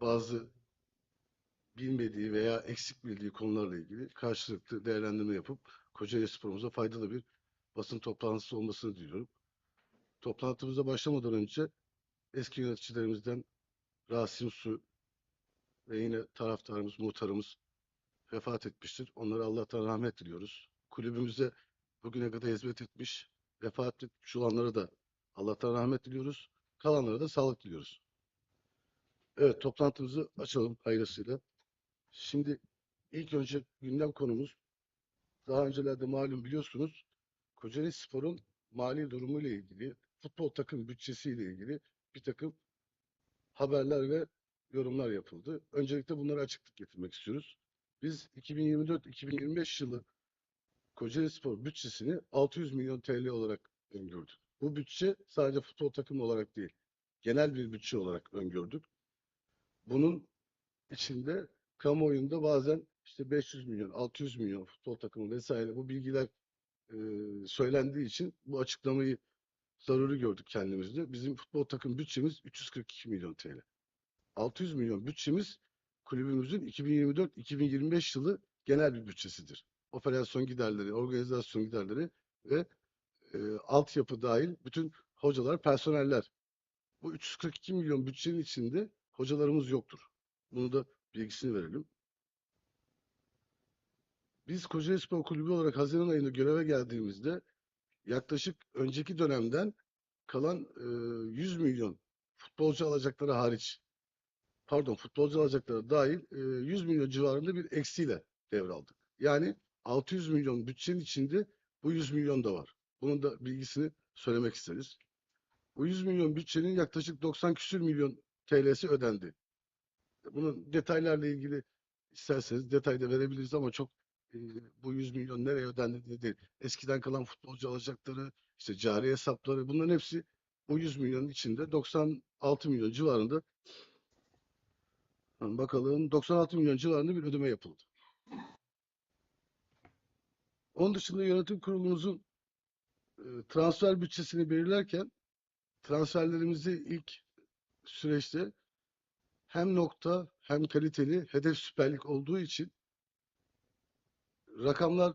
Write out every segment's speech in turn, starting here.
bazı bilmediği veya eksik bildiği konularla ilgili karşılıklı değerlendirme yapıp Kocaeli Spor'umuza faydalı bir basın toplantısı olmasını diliyorum. Toplantımıza başlamadan önce eski yöneticilerimizden Rasim Su ve yine taraftarımız, muhtarımız vefat etmiştir. Onlara Allah'tan rahmet diliyoruz. Kulübümüze bugüne kadar hizmet etmiş, vefat etmiş olanlara da Allah'tan rahmet diliyoruz. Kalanlara da sağlık diliyoruz. Evet, toplantımızı açalım hayırlısıyla. Şimdi ilk önce gündem konumuz daha öncelerde malum biliyorsunuz Kocaeli Spor'un mali durumu ile ilgili, futbol takım bütçesiyle ilgili bir takım haberler ve yorumlar yapıldı. Öncelikle bunlara açıklık getirmek istiyoruz. Biz 2024-2025 yılı Kocaeli Spor bütçesini 600 milyon TL olarak öngördük. Bu bütçe sadece futbol takımı olarak değil, genel bir bütçe olarak öngördük. Bunun içinde kamuoyunda bazen işte 500 milyon, 600 milyon futbol takımı vesaire bu bilgiler e, söylendiği için bu açıklamayı zaruri gördük kendimizde. Bizim futbol takım bütçemiz 342 milyon TL. 600 milyon bütçemiz kulübümüzün 2024-2025 yılı genel bir bütçesidir. Operasyon giderleri, organizasyon giderleri ve e, altyapı dahil bütün hocalar, personeller. Bu 342 milyon bütçenin içinde hocalarımız yoktur. Bunu da bilgisini verelim. Biz Kocaeli Spor Kulübü olarak Haziran ayında göreve geldiğimizde yaklaşık önceki dönemden kalan e, 100 milyon futbolcu alacakları hariç pardon futbolcu alacakları dahil e, 100 milyon civarında bir eksiyle devraldık. Yani 600 milyon bütçenin içinde bu 100 milyon da var. Bunun da bilgisini söylemek isteriz. Bu 100 milyon bütçenin yaklaşık 90 küsür milyon TL'si ödendi. Bunun detaylarla ilgili isterseniz detayda verebiliriz ama çok e, bu 100 milyon nereye ödendi diye. Eskiden kalan futbolcu alacakları, işte cari hesapları bunların hepsi bu 100 milyonun içinde 96 milyon civarında bakalım 96 milyon civarında bir ödeme yapıldı. Onun dışında yönetim kurulumuzun e, transfer bütçesini belirlerken transferlerimizi ilk süreçte hem nokta hem kaliteli hedef süperlik olduğu için rakamlar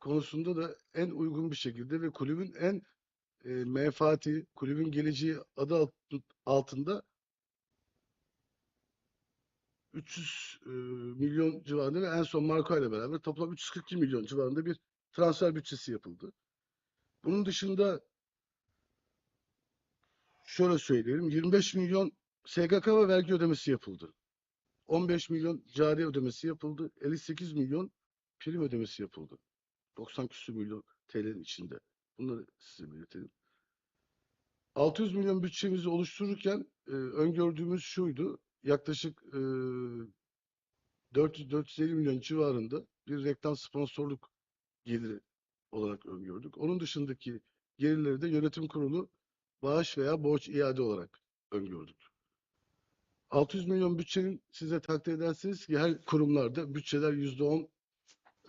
konusunda da en uygun bir şekilde ve kulübün en e, menfaati, kulübün geleceği adı alt- altında 300 e, milyon civarında ve en son Marco ile beraber toplam 342 milyon civarında bir transfer bütçesi yapıldı. Bunun dışında şöyle söyleyelim 25 milyon SGK ve vergi ödemesi yapıldı. 15 milyon cari ödemesi yapıldı. 58 milyon prim ödemesi yapıldı. 90 küsur milyon TL'nin içinde. Bunları size belirtelim. 600 milyon bütçemizi oluştururken e, öngördüğümüz şuydu. Yaklaşık e, 400-450 milyon civarında bir reklam sponsorluk geliri olarak öngördük. Onun dışındaki gelirleri de yönetim kurulu bağış veya borç iade olarak öngördük. 600 milyon bütçenin size takdir ederseniz ki her kurumlarda bütçeler %10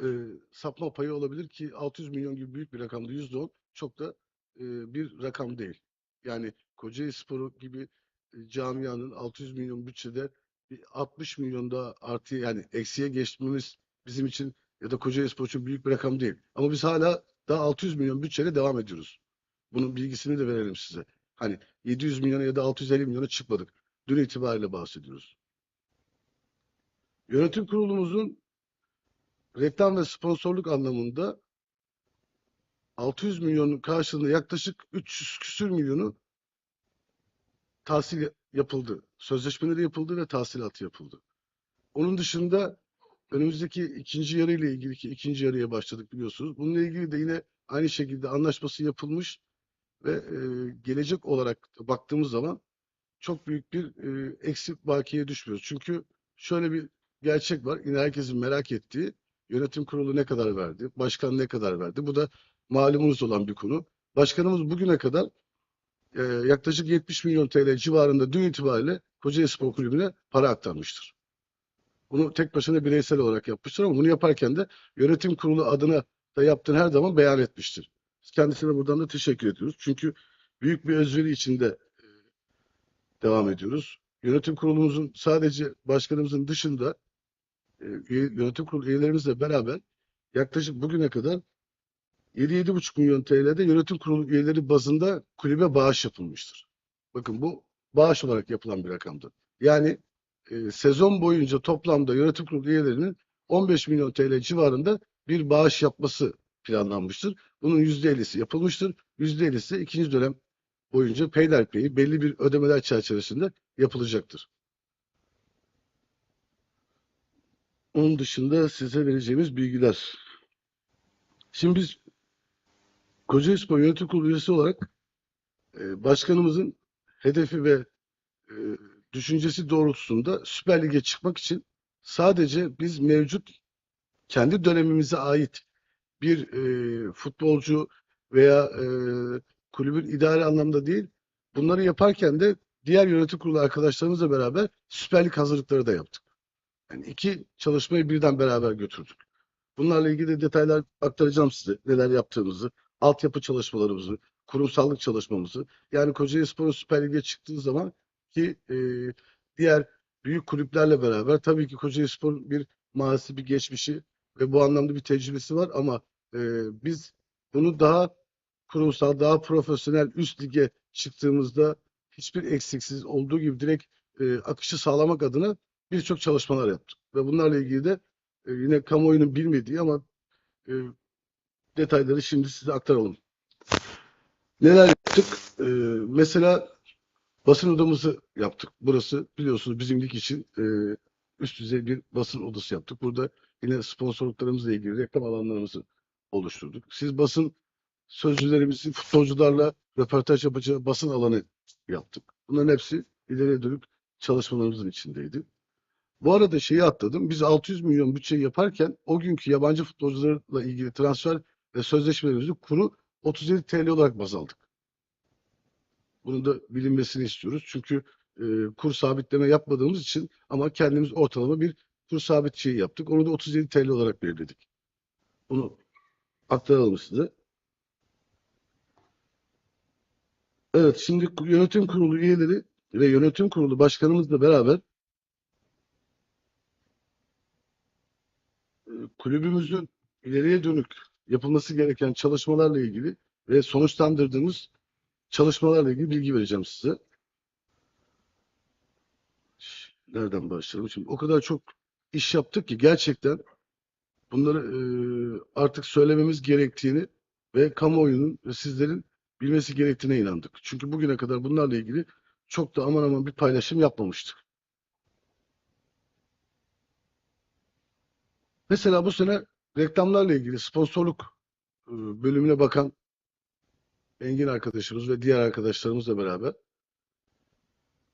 e, sapma payı olabilir ki 600 milyon gibi büyük bir rakamda %10 çok da e, bir rakam değil. Yani Kocaeli Sporu gibi e, camianın 600 milyon bütçede bir 60 milyon daha artı yani eksiye geçmemiz bizim için ya da Kocaeli Spor için büyük bir rakam değil. Ama biz hala daha 600 milyon bütçeyle devam ediyoruz. Bunun bilgisini de verelim size. Hani 700 milyona ya da 650 milyona çıkmadık. Dün itibariyle bahsediyoruz. Yönetim kurulumuzun reklam ve sponsorluk anlamında 600 milyonun karşılığında yaklaşık 300 küsür milyonu tahsil yapıldı. Sözleşmeleri yapıldı ve tahsilatı yapıldı. Onun dışında önümüzdeki ikinci yarı ile ilgili ki ikinci yarıya başladık biliyorsunuz. Bununla ilgili de yine aynı şekilde anlaşması yapılmış ve e, gelecek olarak baktığımız zaman çok büyük bir e, eksik bakiye düşmüyoruz. Çünkü şöyle bir gerçek var. Yine herkesin merak ettiği yönetim kurulu ne kadar verdi? Başkan ne kadar verdi? Bu da malumunuz olan bir konu. Başkanımız bugüne kadar e, yaklaşık 70 milyon TL civarında dün itibariyle Kocaeli Spor Kulübü'ne para aktarmıştır. Bunu tek başına bireysel olarak yapmıştır ama bunu yaparken de yönetim kurulu adına da yaptığını her zaman beyan etmiştir. Kendisine buradan da teşekkür ediyoruz. Çünkü büyük bir özveri içinde e, devam ediyoruz. yönetim kurulumuzun sadece başkanımızın dışında e, yönetim kurulu üyelerimizle beraber yaklaşık bugüne kadar 7-7,5 milyon TL'de yönetim kurulu üyeleri bazında kulübe bağış yapılmıştır. Bakın bu bağış olarak yapılan bir rakamdır. Yani e, sezon boyunca toplamda yönetim kurulu üyelerinin 15 milyon TL civarında bir bağış yapması planlanmıştır. Bunun %50'si yapılmıştır. %50'si ikinci dönem boyunca peyderpey belli bir ödemeler çerçevesinde yapılacaktır. Onun dışında size vereceğimiz bilgiler. Şimdi biz Kocaelispor Yönetim Kurulu üyesi olarak e, başkanımızın hedefi ve e, düşüncesi doğrultusunda Süper Lig'e çıkmak için sadece biz mevcut kendi dönemimize ait bir e, futbolcu veya e, kulübün idari anlamda değil, bunları yaparken de diğer yönetim kurulu arkadaşlarımızla beraber Süper Lig hazırlıkları da yaptık. Yani iki çalışmayı birden beraber götürdük. Bunlarla ilgili de detaylar aktaracağım size. Neler yaptığımızı, altyapı çalışmalarımızı, kurumsallık çalışmamızı. Yani Kocaeli Spor'un Süper Lig'e çıktığı zaman ki e, diğer büyük kulüplerle beraber tabii ki Kocaeli Spor'un bir mazisi, bir geçmişi ve bu anlamda bir tecrübesi var ama e, biz bunu daha kurumsal, daha profesyonel üst lige çıktığımızda hiçbir eksiksiz olduğu gibi direkt e, akışı sağlamak adına birçok çalışmalar yaptık. Ve bunlarla ilgili de e, yine kamuoyunun bilmediği ama e, detayları şimdi size aktaralım. Neler yaptık? E, mesela basın odamızı yaptık. Burası biliyorsunuz bizim lig için e, üst düzey bir basın odası yaptık. Burada yine sponsorluklarımızla ilgili reklam alanlarımızı oluşturduk. Siz basın sözcülerimizi futbolcularla röportaj yapacağı basın alanı yaptık. Bunların hepsi ileriye dönük çalışmalarımızın içindeydi. Bu arada şeyi atladım. Biz 600 milyon bütçe yaparken o günkü yabancı futbolcularla ilgili transfer ve sözleşmelerimizi kuru 37 TL olarak baz aldık. Bunu da bilinmesini istiyoruz. Çünkü e, kur sabitleme yapmadığımız için ama kendimiz ortalama bir kur sabit şeyi yaptık. Onu da 37 TL olarak belirledik. Bunu aktaralım size. Evet, şimdi yönetim kurulu üyeleri ve yönetim kurulu başkanımızla beraber e, kulübümüzün ileriye dönük yapılması gereken çalışmalarla ilgili ve sonuçlandırdığımız çalışmalarla ilgili bilgi vereceğim size. Nereden başlayalım? Şimdi o kadar çok iş yaptık ki gerçekten bunları e, artık söylememiz gerektiğini ve kamuoyunun ve sizlerin bilmesi gerektiğine inandık. Çünkü bugüne kadar bunlarla ilgili çok da aman aman bir paylaşım yapmamıştık. Mesela bu sene reklamlarla ilgili sponsorluk e, bölümüne bakan Engin arkadaşımız ve diğer arkadaşlarımızla beraber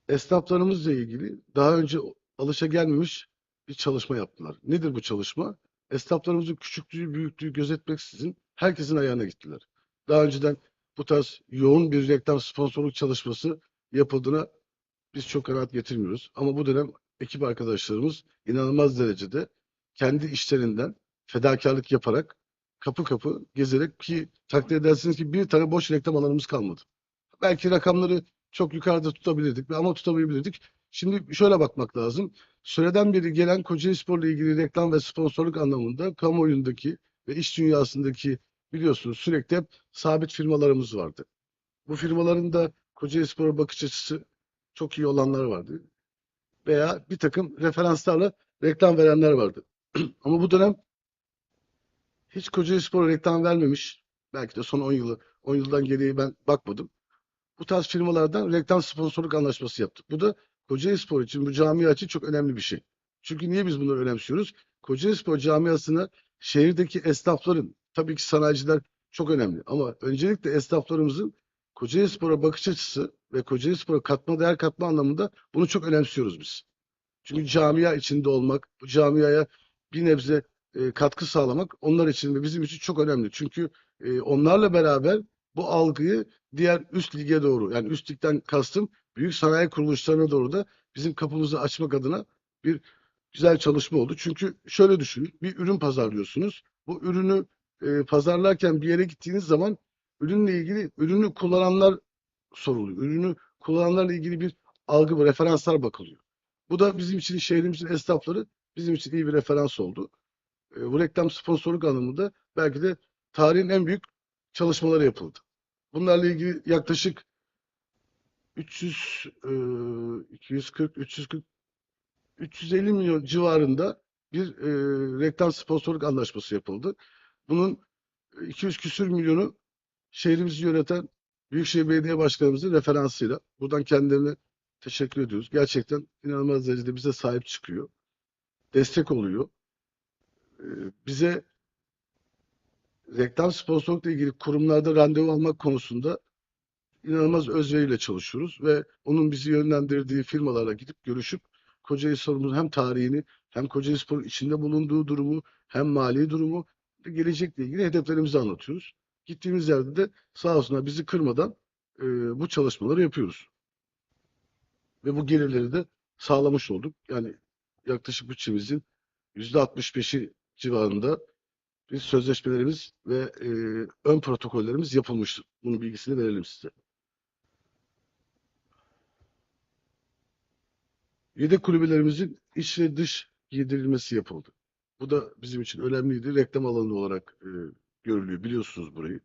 esnaflarımızla ilgili daha önce alışa gelmemiş bir çalışma yaptılar. Nedir bu çalışma? Esnaflarımızın küçüklüğü, büyüklüğü gözetmeksizin herkesin ayağına gittiler. Daha önceden bu tarz yoğun bir reklam sponsorluk çalışması yapıldığına biz çok kanaat getirmiyoruz. Ama bu dönem ekip arkadaşlarımız inanılmaz derecede kendi işlerinden fedakarlık yaparak kapı kapı gezerek ki takdir edersiniz ki bir tane boş reklam alanımız kalmadı. Belki rakamları çok yukarıda tutabilirdik ama tutamayabilirdik. Şimdi şöyle bakmak lazım. Süreden beri gelen Kocaeli Spor'la ilgili reklam ve sponsorluk anlamında kamuoyundaki ve iş dünyasındaki biliyorsunuz sürekli hep sabit firmalarımız vardı. Bu firmaların da Kocaeli Spor'a bakış açısı çok iyi olanlar vardı. Veya bir takım referanslarla reklam verenler vardı. Ama bu dönem hiç Kocaeli Spor'a reklam vermemiş. Belki de son 10 yılı, 10 yıldan geriye ben bakmadım. Bu tarz firmalardan reklam sponsorluk anlaşması yaptık. Bu da Kocaeli Spor için, bu camia için çok önemli bir şey. Çünkü niye biz bunları önemsiyoruz? Kocaeli Spor camiasına şehirdeki esnafların, tabii ki sanayiciler çok önemli. Ama öncelikle esnaflarımızın Kocaeli Spor'a bakış açısı ve Kocaeli Spor'a katma değer katma anlamında bunu çok önemsiyoruz biz. Çünkü camia içinde olmak, bu camiaya bir nebze e, katkı sağlamak onlar için ve bizim için çok önemli. Çünkü e, onlarla beraber bu algıyı diğer üst lige doğru yani üst ligden kastım büyük sanayi kuruluşlarına doğru da bizim kapımızı açmak adına bir güzel çalışma oldu. Çünkü şöyle düşünün bir ürün pazarlıyorsunuz. Bu ürünü e, pazarlarken bir yere gittiğiniz zaman ürünle ilgili ürünü kullananlar soruluyor. Ürünü kullananlarla ilgili bir algı referanslar bakılıyor. Bu da bizim için şehrimizin esnafları bizim için iyi bir referans oldu. E, bu reklam sponsorluk anlamında belki de tarihin en büyük çalışmaları yapıldı. Bunlarla ilgili yaklaşık 300, e, 240, 340, 350 milyon civarında bir e, reklam sponsorluk anlaşması yapıldı. Bunun 200 küsür milyonu şehrimizi yöneten Büyükşehir Belediye Başkanımızın referansıyla. Buradan kendilerine teşekkür ediyoruz. Gerçekten inanılmaz derecede bize sahip çıkıyor. Destek oluyor. Ee, bize reklam sponsorlukla ilgili kurumlarda randevu almak konusunda inanılmaz özveriyle çalışıyoruz ve onun bizi yönlendirdiği firmalarla gidip görüşüp Kocaeli Spor'un hem tarihini hem Kocaeli Spor'un içinde bulunduğu durumu hem mali durumu gelecekle ilgili hedeflerimizi anlatıyoruz. Gittiğimiz yerde de sağ olsunlar bizi kırmadan e, bu çalışmaları yapıyoruz. Ve bu gelirleri de sağlamış olduk. Yani yaklaşık bütçemizin %65'i civarında biz sözleşmelerimiz ve e, ön protokollerimiz yapılmıştır. Bunun bilgisini verelim size. Yedek kulübelerimizin iç ve dış giydirilmesi yapıldı. Bu da bizim için önemliydi. Reklam alanı olarak e, görülüyor. Biliyorsunuz burayı.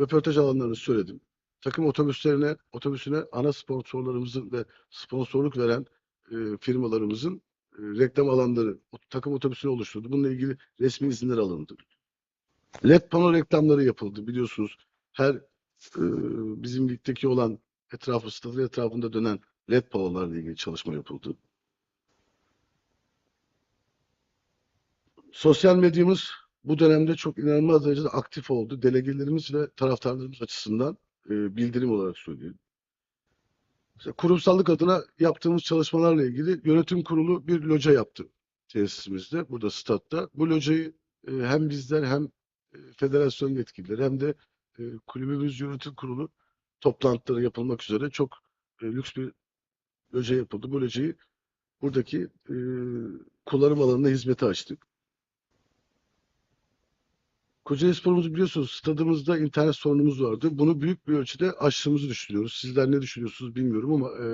Röportaj alanlarını söyledim. Takım otobüslerine, otobüsüne ana sponsorlarımızın ve sponsorluk veren e, firmalarımızın reklam alanları, takım otobüsünü oluşturdu. Bununla ilgili resmi izinler alındı. LED pano reklamları yapıldı biliyorsunuz. Her e, bizim ligdeki olan etrafı, stadın etrafında dönen LED panolarla ilgili çalışma yapıldı. Sosyal medyamız bu dönemde çok inanılmaz derecede aktif oldu. Delegelerimiz ve taraftarlarımız açısından e, bildirim olarak söylüyorum. Kurumsallık adına yaptığımız çalışmalarla ilgili yönetim kurulu bir loca yaptı tesisimizde, burada statta. Bu locayı e, hem bizler hem e, federasyon yetkilileri hem de e, kulübümüz yönetim kurulu toplantıları yapılmak üzere çok lüks bir loca yapıldı. Bu locayı buradaki kullanım alanına hizmete açtık. Kocaeli Spor'umuzu biliyorsunuz stadımızda internet sorunumuz vardı. Bunu büyük bir ölçüde aştığımızı düşünüyoruz. Sizler ne düşünüyorsunuz bilmiyorum ama e,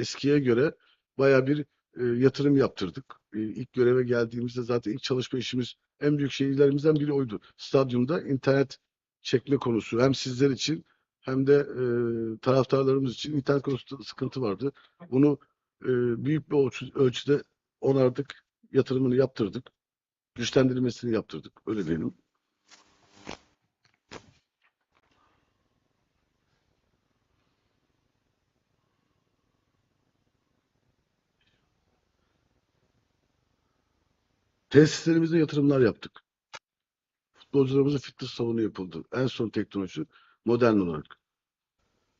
eskiye göre baya bir e, yatırım yaptırdık. E, ilk göreve geldiğimizde zaten ilk çalışma işimiz en büyük şeylerimizden biri oydu. Stadyumda internet çekme konusu hem sizler için hem de e, taraftarlarımız için internet konusunda sıkıntı vardı. Bunu e, büyük bir ölçü- ölçüde onardık, yatırımını yaptırdık, güçlendirilmesini yaptırdık. Öyle diyelim. Tesislerimize yatırımlar yaptık. Futbolcularımıza fitness salonu yapıldı. En son teknoloji modern olarak.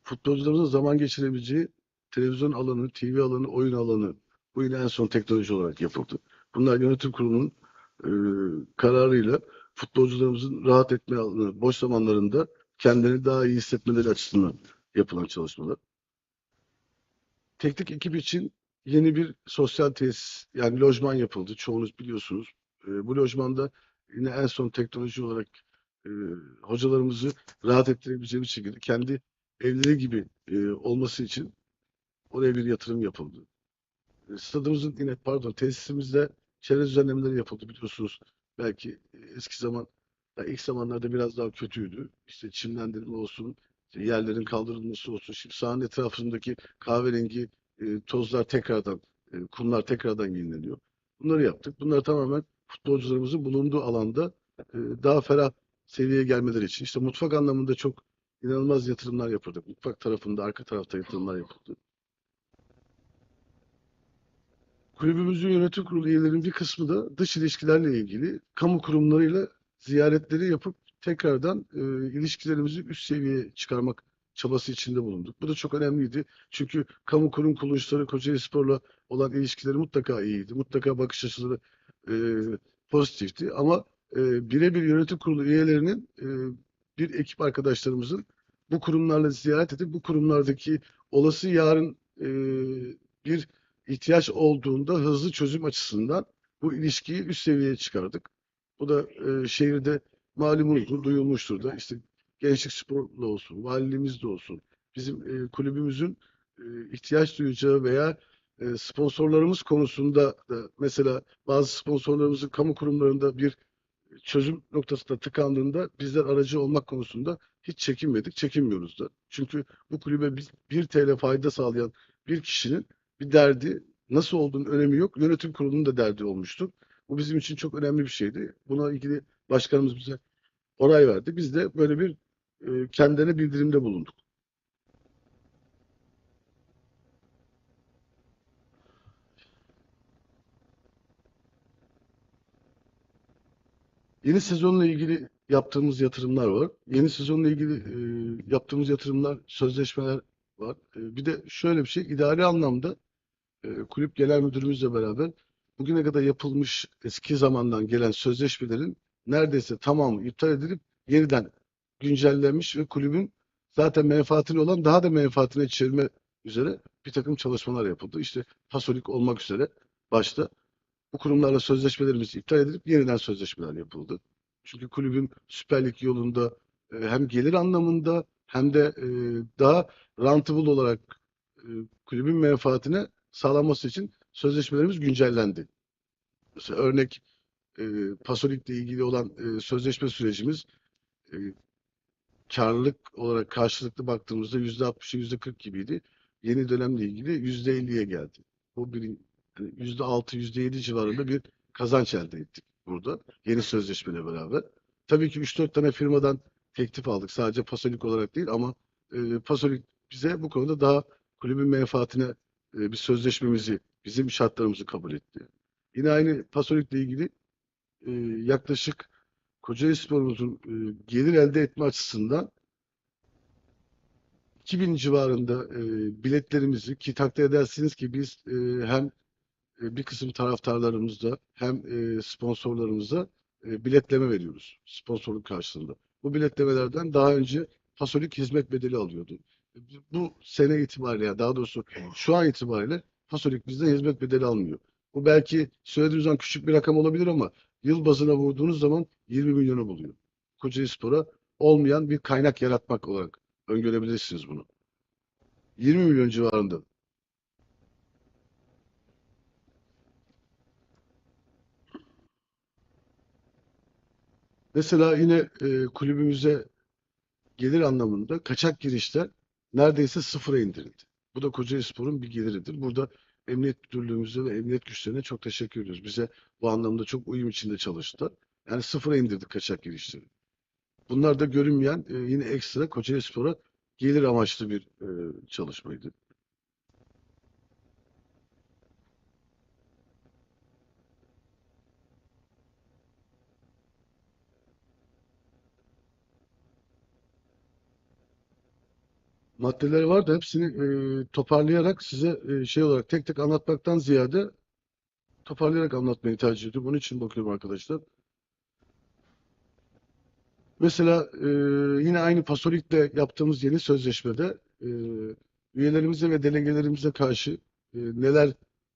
Futbolcularımızın zaman geçirebileceği televizyon alanı, TV alanı, oyun alanı bu yine en son teknoloji olarak yapıldı. Bunlar yönetim kurulunun e, kararıyla futbolcularımızın rahat etme alanı, boş zamanlarında kendini daha iyi hissetmeleri açısından yapılan çalışmalar. Teknik ekip için yeni bir sosyal tesis yani lojman yapıldı. Çoğunuz biliyorsunuz. E, bu lojmanda yine en son teknoloji olarak e, hocalarımızı rahat ettirebileceğimiz şekilde kendi evleri gibi e, olması için oraya bir yatırım yapıldı. E, stadımızın yine pardon tesisimizde çevre düzenlemeleri yapıldı biliyorsunuz. Belki e, eski zaman ya ilk zamanlarda biraz daha kötüydü. İşte çimlendirme olsun, yerlerin kaldırılması olsun. Şimdi sahanın etrafındaki kahverengi e, tozlar tekrardan, e, kumlar tekrardan yenileniyor. Bunları yaptık. Bunlar tamamen futbolcularımızın bulunduğu alanda e, daha ferah seviyeye gelmeleri için. İşte mutfak anlamında çok inanılmaz yatırımlar yapıldı. Mutfak tarafında, arka tarafta yatırımlar yapıldı. Kulübümüzün yönetim kurulu üyelerinin bir kısmı da dış ilişkilerle ilgili kamu kurumlarıyla ziyaretleri yapıp tekrardan e, ilişkilerimizi üst seviyeye çıkarmak çabası içinde bulunduk. Bu da çok önemliydi. Çünkü kamu kurum kuruluşları Kocaeli Spor'la olan ilişkileri mutlaka iyiydi. Mutlaka bakış açıları e, pozitifti. Ama e, birebir yönetim kurulu üyelerinin e, bir ekip arkadaşlarımızın bu kurumlarla ziyaret edip bu kurumlardaki olası yarın e, bir ihtiyaç olduğunda hızlı çözüm açısından bu ilişkiyi üst seviyeye çıkardık. Bu da e, şehirde malumunuzdur, duyulmuştur da işte Gençlik Spor'la olsun, valiliğimizde olsun, bizim e, kulübümüzün e, ihtiyaç duyacağı veya e, sponsorlarımız konusunda da mesela bazı sponsorlarımızın kamu kurumlarında bir çözüm noktasında tıkandığında bizler aracı olmak konusunda hiç çekinmedik, çekinmiyoruz da. Çünkü bu kulübe biz 1 TL fayda sağlayan bir kişinin bir derdi nasıl olduğunun önemi yok. Yönetim kurulunun da derdi olmuştur. Bu bizim için çok önemli bir şeydi. Buna ilgili başkanımız bize onay verdi. Biz de böyle bir e, kendilerine bildirimde bulunduk. Yeni sezonla ilgili yaptığımız yatırımlar var. Yeni sezonla ilgili e, yaptığımız yatırımlar, sözleşmeler var. E, bir de şöyle bir şey, idari anlamda e, kulüp genel müdürümüzle beraber bugüne kadar yapılmış eski zamandan gelen sözleşmelerin neredeyse tamamı iptal edilip yeniden güncellenmiş ve kulübün zaten menfaatine olan daha da menfaatine çevirme üzere bir takım çalışmalar yapıldı. İşte Pasolik olmak üzere başta bu kurumlarla sözleşmelerimiz iptal edilip yeniden sözleşmeler yapıldı. Çünkü kulübün Süper Lig yolunda e, hem gelir anlamında hem de e, daha rentable olarak e, kulübün menfaatine sağlanması için sözleşmelerimiz güncellendi. Mesela örnek Pasolik'le ilgili olan sözleşme sürecimiz karlılık olarak karşılıklı baktığımızda yüzde 60'a yüzde 40 gibiydi. Yeni dönemle ilgili yüzde 50'ye geldi. Bu bir yüzde altı, yüzde yedi civarında bir kazanç elde ettik burada. Yeni sözleşmeyle beraber. Tabii ki 3-4 tane firmadan teklif aldık. Sadece Pasolik olarak değil ama e, Pasolik bize bu konuda daha kulübün menfaatine e, bir sözleşmemizi, bizim şartlarımızı kabul etti. Yine aynı Pasolik'le ilgili e, yaklaşık Kocaeli Spor'umuzun e, gelir elde etme açısından 2000 civarında e, biletlerimizi ki takdir edersiniz ki biz e, hem e, bir kısım taraftarlarımızda hem e, sponsorlarımıza e, biletleme veriyoruz sponsorluk karşılığında. Bu biletlemelerden daha önce Pasolik hizmet bedeli alıyordu. Bu sene itibariyle daha doğrusu şu an itibariyle Pasolik bizden hizmet bedeli almıyor. Bu belki söylediğiniz zaman küçük bir rakam olabilir ama yıl bazına vurduğunuz zaman 20 milyonu buluyor. Kocaeli Spor'a olmayan bir kaynak yaratmak olarak öngörebilirsiniz bunu. 20 milyon civarında. Mesela yine e, kulübümüze gelir anlamında kaçak girişler neredeyse sıfıra indirildi. Bu da Kocaeli Spor'un bir geliridir. Burada Emniyet Müdürlüğümüze ve emniyet güçlerine çok teşekkür ediyoruz. Bize bu anlamda çok uyum içinde çalıştılar. Yani sıfıra indirdik kaçak girişleri. Bunlar da görünmeyen e, yine ekstra Kocaeli Spor'a gelir amaçlı bir e, çalışmaydı. Maddeleri var da hepsini e, toparlayarak size e, şey olarak tek tek anlatmaktan ziyade toparlayarak anlatmayı tercih ediyorum. Bunun için bakıyorum arkadaşlar. Mesela e, yine aynı Pasolik'le yaptığımız yeni sözleşmede e, üyelerimize ve delegelerimize karşı e, neler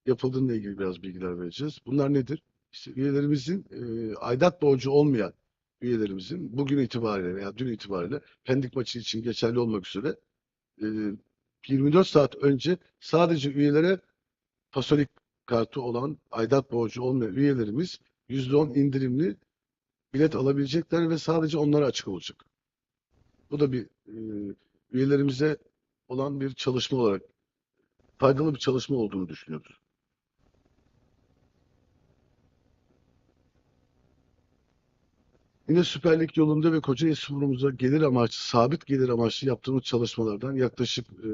yapıldığıyla ilgili biraz bilgiler vereceğiz. Bunlar nedir? İşte üyelerimizin e, aidat borcu olmayan üyelerimizin bugün itibariyle veya dün itibariyle Pendik maçı için geçerli olmak üzere 24 saat önce sadece üyelere Pasolik kartı olan aidat borcu olmayan üyelerimiz %10 indirimli bilet alabilecekler ve sadece onlara açık olacak. Bu da bir e, üyelerimize olan bir çalışma olarak faydalı bir çalışma olduğunu düşünüyoruz. Yine Süper Lig yolunda ve Kocaeli Spor'umuza gelir amaçlı, sabit gelir amaçlı yaptığımız çalışmalardan yaklaşık e,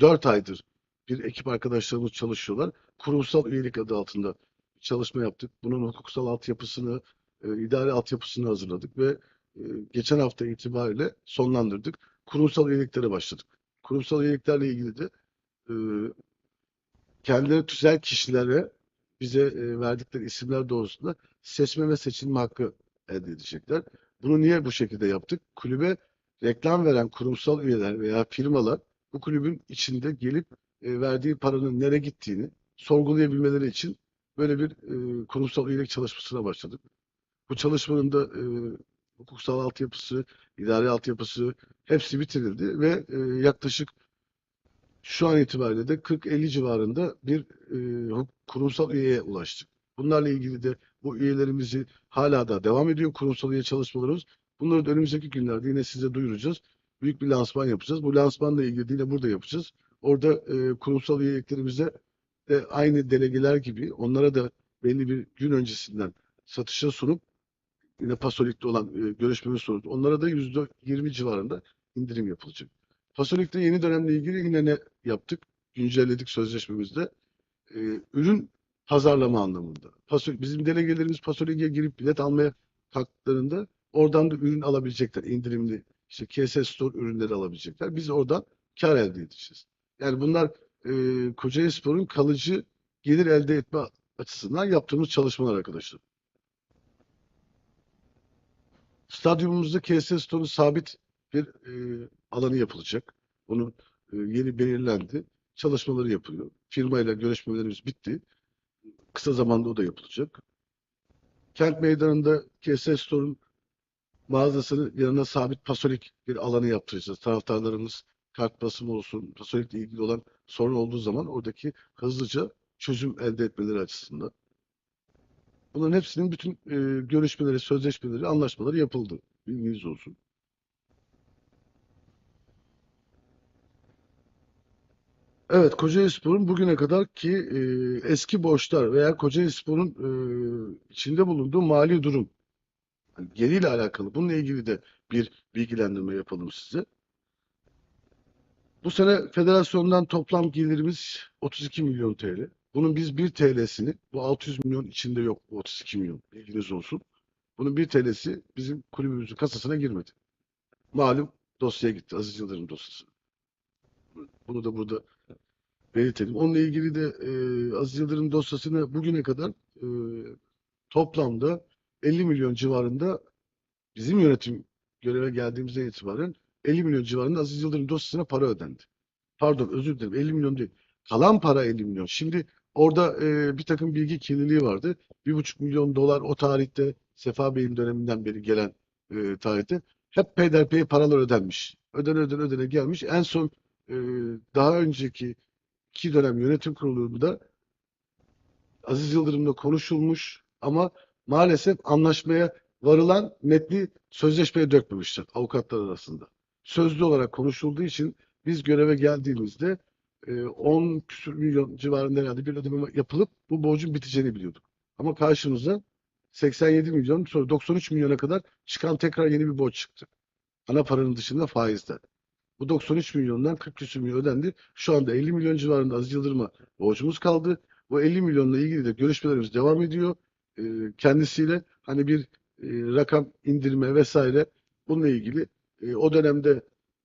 4 aydır bir ekip arkadaşlarımız çalışıyorlar. Kurumsal üyelik adı altında çalışma yaptık. Bunun hukuksal altyapısını, e, idari altyapısını hazırladık ve e, geçen hafta itibariyle sonlandırdık. Kurumsal üyeliklere başladık. Kurumsal üyeliklerle ilgili de e, kendileri tüzel kişilere bize e, verdikleri isimler doğrusunda seçme ve seçilme hakkı elde edecekler. Bunu niye bu şekilde yaptık? Kulübe reklam veren kurumsal üyeler veya firmalar bu kulübün içinde gelip e, verdiği paranın nereye gittiğini sorgulayabilmeleri için böyle bir e, kurumsal üyelik çalışmasına başladık. Bu çalışmanın da e, hukuksal altyapısı, idari altyapısı hepsi bitirildi ve e, yaklaşık şu an itibariyle de 40-50 civarında bir e, kurumsal üyeye ulaştık. Bunlarla ilgili de bu üyelerimizi hala da devam ediyor kurumsal üye çalışmalarımız. Bunları da önümüzdeki günlerde yine size duyuracağız. Büyük bir lansman yapacağız. Bu lansmanla ilgili yine burada yapacağız. Orada e, kurumsal üyeliklerimize de aynı delegeler gibi onlara da belli bir gün öncesinden satışa sunup yine Pasolik'te olan e, görüşmemiz sonucu onlara da yüzde yirmi civarında indirim yapılacak. Pasolik'te yeni dönemle ilgili yine ne yaptık? Güncelledik sözleşmemizde. E, ürün pazarlama anlamında. Pasolik, bizim delegelerimiz Pasolik'e girip bilet almaya kalktıklarında oradan da ürün alabilecekler. indirimli işte KS Store ürünleri alabilecekler. Biz oradan kar elde edeceğiz. Yani bunlar e, Kocaeli Spor'un kalıcı gelir elde etme açısından yaptığımız çalışmalar arkadaşlar. Stadyumumuzda KS Store'un sabit bir e, alanı yapılacak. Bunun e, yeri belirlendi. Çalışmaları yapılıyor. Firmayla görüşmelerimiz bitti. Kısa zamanda o da yapılacak. Kent meydanında KS Store'un mağazasının yanına sabit pasolik bir alanı yaptıracağız. Taraftarlarımız kart basımı olsun, pasolikle ilgili olan sorun olduğu zaman oradaki hızlıca çözüm elde etmeleri açısından. Bunların hepsinin bütün e, görüşmeleri, sözleşmeleri, anlaşmaları yapıldı. Bilginiz olsun. Evet, Kocaelispor'un bugüne kadar ki e, eski borçlar veya Kocaelispor'un e, içinde bulunduğu mali durum yani geriyle alakalı bununla ilgili de bir bilgilendirme yapalım size. Bu sene federasyondan toplam gelirimiz 32 milyon TL. Bunun biz 1 TL'sini, bu 600 milyon içinde yok bu 32 milyon, bilginiz olsun. Bunun 1 TL'si bizim kulübümüzün kasasına girmedi. Malum dosyaya gitti, Aziz Yıldırım dosyası. Bunu da burada belirtelim. Onunla ilgili de e, Aziz Yıldırım dosyasını bugüne kadar e, toplamda 50 milyon civarında bizim yönetim göreve geldiğimizden itibaren 50 milyon civarında Aziz Yıldırım dosyasına para ödendi. Pardon özür dilerim 50 milyon değil. Kalan para 50 milyon. Şimdi orada e, bir takım bilgi kirliliği vardı. 1,5 milyon dolar o tarihte Sefa Bey'in döneminden beri gelen e, tarihte hep peyderpey paralar ödenmiş. Ödene ödene ödene gelmiş. En son e, daha önceki iki dönem yönetim kurulunda Aziz Yıldırım'la konuşulmuş ama maalesef anlaşmaya varılan metni sözleşmeye dökmemişler avukatlar arasında. Sözlü olarak konuşulduğu için biz göreve geldiğimizde e, 10 küsur milyon civarında herhalde bir ödeme yapılıp bu borcun biteceğini biliyorduk. Ama karşımıza 87 milyon sonra 93 milyona kadar çıkan tekrar yeni bir borç çıktı. Ana paranın dışında faizden. Bu 93 milyondan 40 küsur milyon ödendi. Şu anda 50 milyon civarında Aziz Yıldırım'a borcumuz kaldı. Bu 50 milyonla ilgili de görüşmelerimiz devam ediyor. E, kendisiyle hani bir e, rakam indirme vesaire bununla ilgili e, o dönemde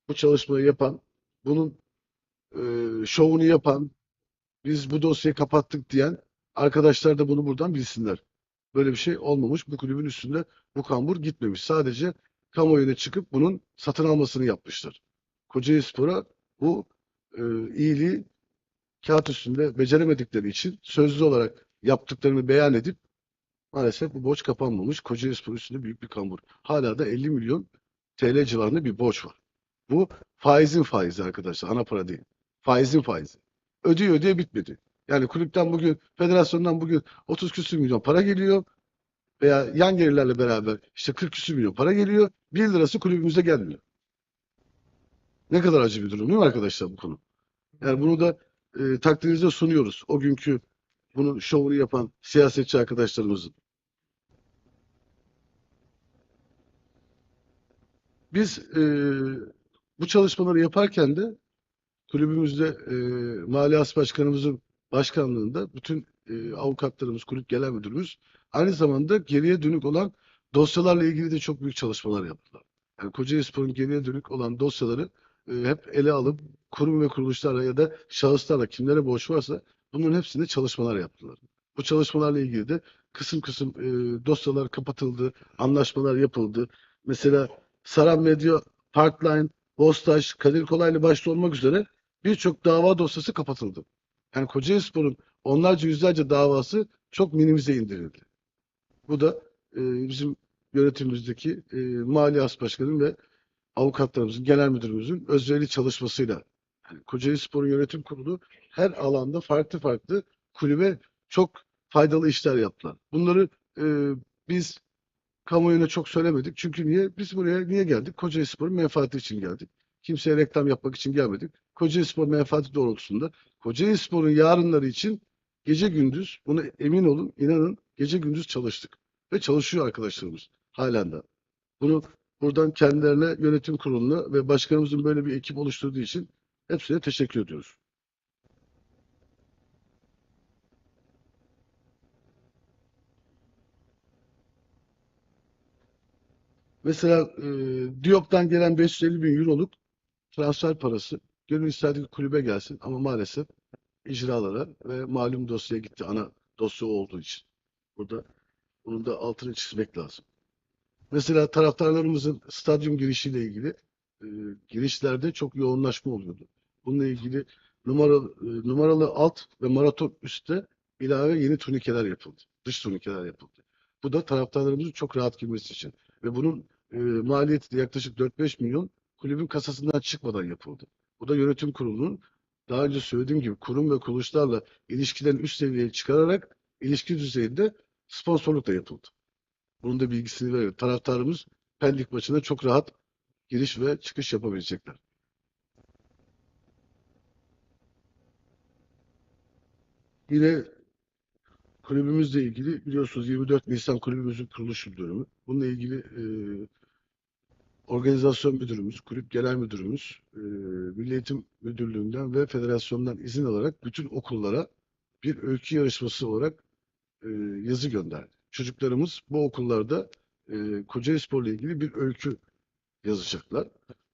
bu çalışmayı yapan, bunun e, şovunu yapan, biz bu dosyayı kapattık diyen arkadaşlar da bunu buradan bilsinler. Böyle bir şey olmamış. Bu kulübün üstünde bu kambur gitmemiş. Sadece kamuoyuna çıkıp bunun satın almasını yapmışlar. Kocaeli Spor'a bu e, iyiliği kağıt üstünde beceremedikleri için sözlü olarak yaptıklarını beyan edip maalesef bu borç kapanmamış. Kocaeli Spor üstünde büyük bir kambur. Hala da 50 milyon TL civarında bir borç var. Bu faizin faizi arkadaşlar. Ana para değil. Faizin faizi. Ödüyor ödüyor bitmedi. Yani kulüpten bugün, federasyondan bugün 30 küsür milyon para geliyor. Veya yan gelirlerle beraber işte 40 küsür milyon para geliyor. 1 lirası kulübümüze gelmiyor. Ne kadar acı bir durum değil mi arkadaşlar bu konu? Yani bunu da e, takdirinize sunuyoruz. O günkü bunun şovunu yapan siyasetçi arkadaşlarımızın. Biz e, bu çalışmaları yaparken de kulübümüzde e, Mali As Başkanımızın başkanlığında bütün e, avukatlarımız, kulüp genel müdürümüz aynı zamanda geriye dönük olan dosyalarla ilgili de çok büyük çalışmalar yaptılar. Yani Kocaeli Spor'un geriye dönük olan dosyaları hep ele alıp kurum ve kuruluşlarla ya da şahıslarla kimlere borç varsa bunların hepsinde çalışmalar yaptılar. Bu çalışmalarla ilgili de kısım kısım e, dosyalar kapatıldı, anlaşmalar yapıldı. Mesela Saran Medya, Parkline, Bostaş, Kadir Kolaylı başta olmak üzere birçok dava dosyası kapatıldı. Yani Kocaeli Spor'un onlarca yüzlerce davası çok minimize indirildi. Bu da e, bizim yönetimimizdeki e, Mali As Başkanı'nın ve avukatlarımızın, genel müdürümüzün özverili çalışmasıyla Yani Kocaeli Spor'un yönetim kurulu her alanda farklı farklı kulübe çok faydalı işler yaptılar. Bunları e, biz kamuoyuna çok söylemedik. Çünkü niye? Biz buraya niye geldik? Kocaeli Spor'un menfaati için geldik. Kimseye reklam yapmak için gelmedik. Kocaeli Spor menfaati doğrultusunda Kocaeli Spor'un yarınları için gece gündüz buna emin olun, inanın gece gündüz çalıştık. Ve çalışıyor arkadaşlarımız halen de. Bunu buradan kendilerine, yönetim kuruluna ve başkanımızın böyle bir ekip oluşturduğu için hepsine teşekkür ediyoruz. Mesela e, Diop'tan gelen 550 bin euroluk transfer parası gönül isterdi kulübe gelsin ama maalesef icralara ve malum dosyaya gitti. Ana dosya olduğu için. Burada bunun da altını çizmek lazım. Mesela taraftarlarımızın stadyum girişiyle ilgili e, girişlerde çok yoğunlaşma oluyordu. Bununla ilgili numaralı, e, numaralı alt ve maraton üstte ilave yeni turnikeler yapıldı. Dış turnikeler yapıldı. Bu da taraftarlarımızın çok rahat girmesi için. Ve bunun e, maliyeti de yaklaşık 4-5 milyon kulübün kasasından çıkmadan yapıldı. Bu da yönetim kurulunun daha önce söylediğim gibi kurum ve kuruluşlarla ilişkilerin üst seviyeye çıkararak ilişki düzeyinde sponsorluk da yapıldı. Bunun da bilgisini veriyorum. Taraftarımız Pendik maçına çok rahat giriş ve çıkış yapabilecekler. Yine kulübümüzle ilgili biliyorsunuz 24 Nisan kulübümüzün kuruluş yıl dönümü. Bununla ilgili e, organizasyon müdürümüz, kulüp genel müdürümüz, e, Milli Eğitim Müdürlüğü'nden ve federasyondan izin alarak bütün okullara bir öykü yarışması olarak e, yazı gönderdi. Çocuklarımız bu okullarda e, Kocaeli Spor'la ilgili bir öykü yazacaklar.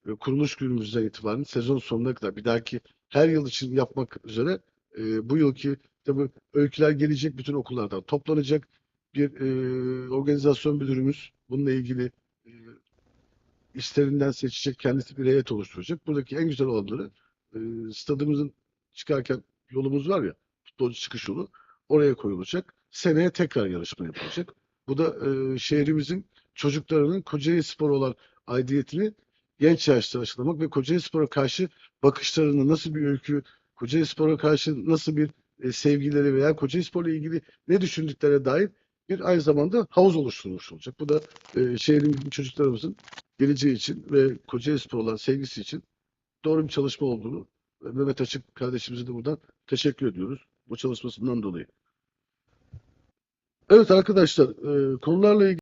Ve kuruluş günümüzden itibaren sezon sonuna kadar bir dahaki her yıl için yapmak üzere e, bu yılki tabii öyküler gelecek bütün okullardan toplanacak. Bir e, organizasyon müdürümüz bununla ilgili e, işlerinden seçecek kendisi bir heyet oluşturacak. Buradaki en güzel olanları e, stadımızın çıkarken yolumuz var ya futbolcu çıkış yolu oraya koyulacak. Seneye tekrar yarışma yapılacak. Bu da e, şehrimizin çocuklarının Kocaeli Spor olan aidiyetini genç yaşta aşılamak ve Kocaeli Spor'a karşı bakışlarını nasıl bir öykü, Kocaeli Spor'a karşı nasıl bir e, sevgileri veya Kocaeli Spor'la ilgili ne düşündüklerine dair bir aynı zamanda havuz oluşturulmuş olacak. Bu da e, şehrimizin çocuklarımızın geleceği için ve Kocaeli Spor olan sevgisi için doğru bir çalışma olduğunu Mehmet Açık kardeşimize de buradan teşekkür ediyoruz bu çalışmasından dolayı. Evet arkadaşlar, e, konularla ilgili